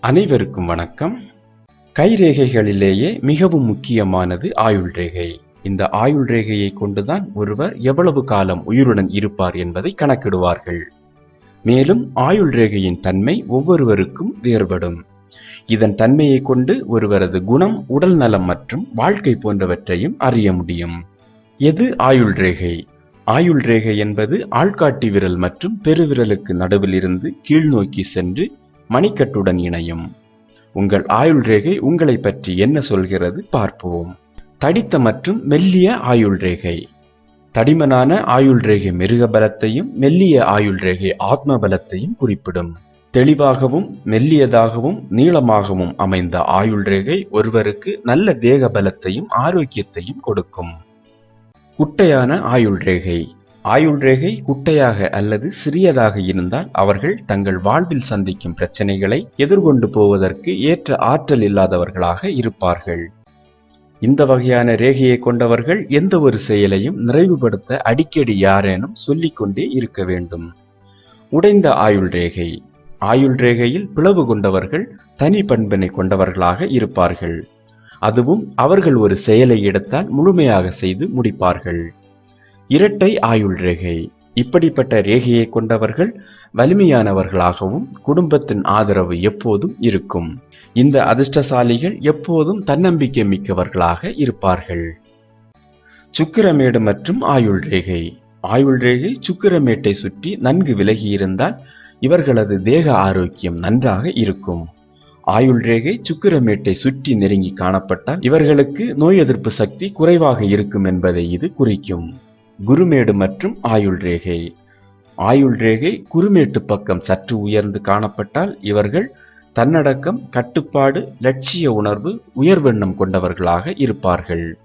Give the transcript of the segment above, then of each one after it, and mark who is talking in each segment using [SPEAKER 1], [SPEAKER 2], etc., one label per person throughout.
[SPEAKER 1] அனைவருக்கும் வணக்கம். கைரேகைகளிலேயே மிகவும் முக்கியமானது ஆயுள் ரேகை. இந்த ஆயுள் ரேகையை கொண்டுதான் ஒருவர் எவ்வளவு காலம் உயிருடன் இருப்பார் என்பதை கணக்கிடுவார்கள். மேலும் ஆயுள் ரேகையின் தன்மை ஒவ்வொருவருக்கும் வேறுபடும். இதன் தன்மையை கொண்டு ஒருவரது குணம் உடல் நலம் மற்றும் வாழ்க்கை போன்றவற்றையும் அறிய முடியும். எது ஆயுள் ரேகை? ஆயுள் ரேகை என்பது ஆள்காட்டி விரல் மற்றும் பெருவிரலுக்கு நடுவில் இருந்து கீழ்நோக்கி சென்று மணிக்கட்டுடன் இணையும். உங்கள் ஆயுள் ரேகை உங்களை பற்றி என்ன சொல்கிறது பார்ப்போம். தடித்த மற்றும் மெல்லிய ஆயுள் ரேகை. தடிமனான ஆயுள் ரேகை மிருக பலத்தையும் மெல்லிய ஆயுள் ரேகை ஆத்ம பலத்தையும் குறிப்பிடும். தெளிவாகவும் மெல்லியதாகவும் நீளமாகவும் அமைந்த ஆயுள் ரேகை ஒருவருக்கு நல்ல தேக பலத்தையும் ஆரோக்கியத்தையும் கொடுக்கும். குட்டையான ஆயுள் ரேகை. ஆயுள் ரேகை குட்டையாக அல்லது சிறியதாக இருந்தால் அவர்கள் தங்கள் வாழ்வில் சந்திக்கும் பிரச்சனைகளை எதிர்கொண்டு போவதற்கு ஏற்ற ஆற்றல் இல்லாதவர்களாக இருப்பார்கள். இந்த வகையான ரேகையை கொண்டவர்கள் எந்த ஒரு செயலையும் நிறைவுபடுத்த அடிக்கடி யாரேனும் சொல்லிக்கொண்டே இருக்க வேண்டும். உடைந்த ஆயுள் ரேகை ஆயுள் ரேகையில் பிளவு கொண்டவர்கள் தனி பண்பினை கொண்டவர்களாக இருப்பார்கள். அதுவும் அவர்கள் ஒரு செயலை எடுத்தால் முழுமையாக செய்து முடிப்பார்கள். இரட்டை ஆயுள் ரேகை. இப்படிப்பட்ட ரேகையை கொண்டவர்கள் வலிமையானவர்களாகவும் குடும்பத்தின் ஆதரவு எப்போதும் இருக்கும். இந்த அதிர்ஷ்டசாலிகள் எப்போதும் தன்னம்பிக்கை மிக்கவர்களாக இருப்பார்கள். சுக்கிரமேடு மற்றும் ஆயுள் ரேகை. ஆயுள் ரேகை சுக்கிரமேட்டை சுற்றி நன்கு விலகி இருந்தால் இவர்களது தேக ஆரோக்கியம் நன்றாக இருக்கும். ஆயுள் ரேகை சுக்கிரமேட்டை சுற்றி நெருங்கி காணப்பட்டால் இவர்களுக்கு நோய் எதிர்ப்பு சக்தி குறைவாக இருக்கும் என்பதை இது குறிக்கும். குருமேடு மற்றும் ஆயுள் ரேகை. ஆயுள் ரேகை குருமேட்டு பக்கம் சற்று உயர்ந்து காணப்பட்டால் இவர்கள் தன்னடக்கம் கட்டுப்பாடு லட்சிய உணர்வு உயர்வெண்ணம் கொண்டவர்களாக இருப்பார்கள்.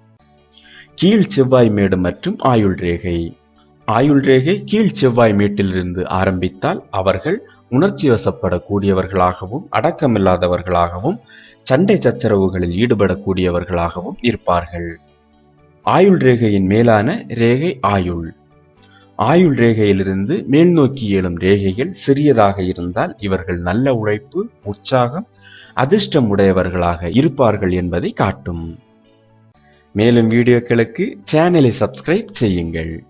[SPEAKER 1] கீழ் செவ்வாய் மேடு மற்றும் ஆயுள் ரேகை. ஆயுள் ரேகை கீழ் செவ்வாய் மேட்டிலிருந்து ஆரம்பித்தால் அவர்கள் உணர்ச்சி வசப்படக்கூடியவர்களாகவும் அடக்கமில்லாதவர்களாகவும் சண்டை சச்சரவுகளில் ஈடுபடக்கூடியவர்களாகவும் இருப்பார்கள். ஆயுள் ரேகையின் மேலான ரேகை ஆயுள். ஆயுள் ரேகையிலிருந்து மேல் நோக்கி எழும் ரேகைகள் சிறியதாக இருந்தால் இவர்கள் நல்ல உழைப்பு உற்சாகம் அதிர்ஷ்டம் உடையவர்களாக இருப்பார்கள் என்பதை காட்டும். மேலும் வீடியோக்களுக்கு சேனலை சப்ஸ்கிரைப் செய்யுங்கள்.